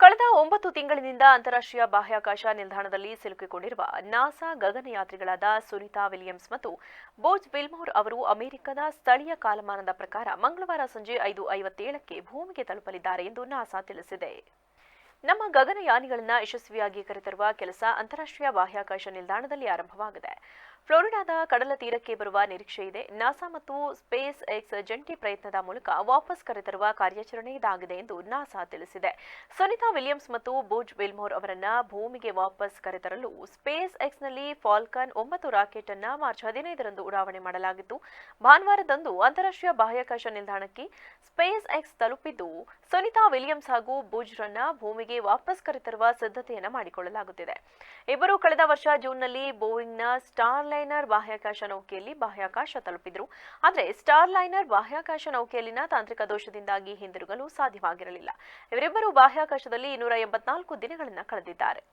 ಕಳೆದ ಒಂಬತ್ತು ತಿಂಗಳಿನಿಂದ ಅಂತಾರಾಷ್ಟ್ರೀಯ ಬಾಹ್ಯಾಕಾಶ ನಿಲ್ದಾಣದಲ್ಲಿ ಸಿಲುಕಿಕೊಂಡಿರುವ ನಾಸಾ ಗಗನಯಾತ್ರಿಗಳಾದ ಸುನಿತಾ ವಿಲಿಯಮ್ಸ್ ಮತ್ತು ಬೋಜ್ ವಿಲ್ಮೋರ್ ಅವರು ಅಮೆರಿಕದ ಸ್ಥಳೀಯ ಕಾಲಮಾನದ ಪ್ರಕಾರ ಮಂಗಳವಾರ ಸಂಜೆ ಐದು ಐವತ್ತೇಳಕ್ಕೆ ಭೂಮಿಗೆ ತಲುಪಲಿದ್ದಾರೆ ಎಂದು ನಾಸಾ ತಿಳಿಸಿದೆ. ನಮ್ಮ ಗಗನಯಾನಿಗಳನ್ನು ಯಶಸ್ವಿಯಾಗಿ ಕರೆತರುವ ಕೆಲಸ ಅಂತಾರಾಷ್ಟ್ರೀಯ ಬಾಹ್ಯಾಕಾಶ ನಿಲ್ದಾಣದಲ್ಲಿ ಆರಂಭವಾಗಿದೆ. ಫ್ಲೋರಿಡಾದ ಕಡಲ ತೀರಕ್ಕೆ ಬರುವ ನಿರೀಕ್ಷೆ ಇದೆ. ನಾಸಾ ಮತ್ತು ಸ್ಪೇಸ್ ಎಕ್ಸ್ ಜಂಟಿ ಪ್ರಯತ್ನದ ಮೂಲಕ ವಾಪಸ್ ಕರೆತರುವ ಕಾರ್ಯಾಚರಣೆ ಇದಾಗಿದೆ ಎಂದು ನಾಸಾ ತಿಳಿಸಿದೆ. ಸುನಿತಾ ವಿಲಿಯಮ್ಸ್ ಮತ್ತು ಬೋಜ್ ವಿಲ್ಮೋರ್ ಅವರನ್ನ ಭೂಮಿಗೆ ವಾಪಸ್ ಕರೆತರಲು ಸ್ಪೇಸ್ ಎಕ್ಸ್ನಲ್ಲಿ ಫಾಲ್ಕನ್ ಒಂಬತ್ತು ರಾಕೆಟ್ ಅನ್ನ ಮಾರ್ಚ್ ಹದಿನೈದರಂದು ಉಡಾವಣೆ ಮಾಡಲಾಗಿತ್ತು. ಭಾನುವಾರದಂದು ಅಂತಾರಾಷ್ಟ್ರೀಯ ಬಾಹ್ಯಾಕಾಶ ನಿಲ್ದಾಣಕ್ಕೆ ಸ್ಪೇಸ್ ಎಕ್ಸ್ ತಲುಪಿದ್ದು, ಸುನಿತಾ ವಿಲಿಯಮ್ಸ್ ಹಾಗೂ ಬೋಜ್ರನ್ನ ಭೂಮಿಗೆ ವಾಪಸ್ ಕರೆತರುವ ಸಿದ್ಧತೆಯನ್ನು ಮಾಡಿಕೊಳ್ಳಲಾಗುತ್ತಿದೆ. ಇಬ್ಬರು ಕಳೆದ ವರ್ಷ ಜೂನ್ನಲ್ಲಿ ಬೋಯಿಂಗ್ನ ಸ್ಟಾರ್ ಲೈನರ್ ಬಾಹ್ಯಾಕಾಶ ನೌಕೆಯಲ್ಲಿ ಬಾಹ್ಯಾಕಾಶ ತಲುಪಿದ್ರು. ಆದರೆ ಸ್ಟಾರ್ ಲೈನರ್ ಬಾಹ್ಯಾಕಾಶ ನೌಕೆಯಲ್ಲಿನ ತಾಂತ್ರಿಕ ದೋಷದಿಂದಾಗಿ ಹಿಂದಿರುಗಲು ಸಾಧ್ಯವಾಗಿರಲಿಲ್ಲ. ಇವರಿಬ್ಬರು ಬಾಹ್ಯಾಕಾಶದಲ್ಲಿ ಇನ್ನೂರ ಎಂಬತ್ನಾಲ್ಕು ದಿನಗಳನ್ನು ಕಳೆದಿದ್ದಾರೆ.